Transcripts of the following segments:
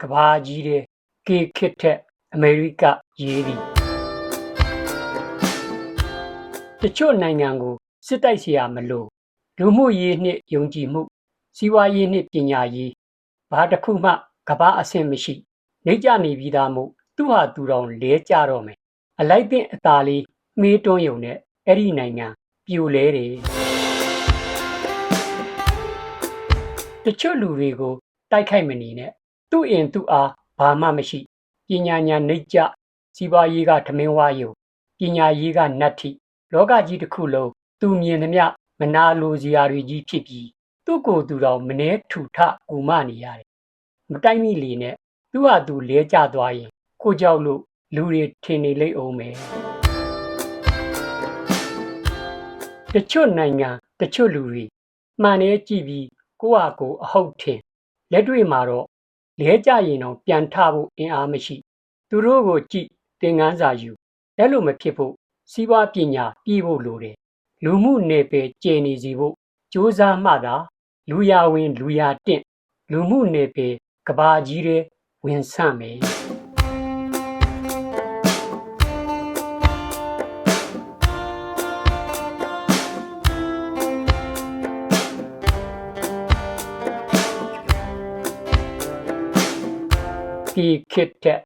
ကဘာကြီးတဲ့ကေခစ်ထက်အမေရိကရေးသည်တချို့နိုင်ငံကိုစစ်တိုက်စရာမလိုလူမှုရေးနှင့်ယုံကြည်မှု စီးပွားရေးနှင့်ပညာရေးဘာတစ်ခုမှကဘာအဆင့်မရှိနေကြနေပြီးသားမို့သူဟာသူတော်လဲကြတော့မယ်အလိုက်တဲ့အตาလေးမေးတွန်းယုံနဲ့အဲ့ဒီနိုင်ငံပြိုလဲတယ်တချို့လူတွေကိုတိုက်ခိုက်မနေနဲ့ သူ့အင်သူ့အားဘာမှမရှိပညာညာနှိမ့်ကြစီးပွားရေးကထမင်းဝါယုံပညာရေးကနတ်ထိလောကကြီးတစ်ခုလုံးသူမြင်သမျှမနာလိုစရာတွေကြီးဖြစ်ပြီးသူ့ကိုယ်သူတော်မနှဲထူထကူမနေရတယ်မတိုက်မိလေနဲ့သူ့ဟာသူလဲကျသွားရင် ကိုကြောက်လို့လူတွေထင်နေလိမ့်အောင်မယ်တချို့နိုင်ငံတချို့လူတွေမှန်တယ်ကြည့်ပြီးကိုယ့်ဟာကိုယ်အဟုတ်ထင်လက်တွေ့မှာတော့ လဲကြရင်တော့ပြန်ထဖို့အင်အားမရှိသူတို့ကိုကြည့်သင်ခန်းစာယူအဲ့လိုမဖြစ်ဖို့စီးပွားပညာပြည်ဖို့လိုတယ်လူမှုနယ်ပယ်ကျယ်နေစီဖို့စ조사မှသာလူရဝင်လူရတင့်လူမှုနယ်ပယ်ကဘာကြီးတဲ့ဝင်ဆန့်မယ် ဒီခစ်တဲ့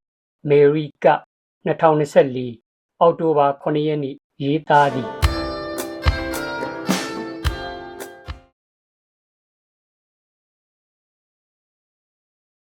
မေရီက2024အောက်တိုဘာ9ရက်နေ့ရေးသားသည်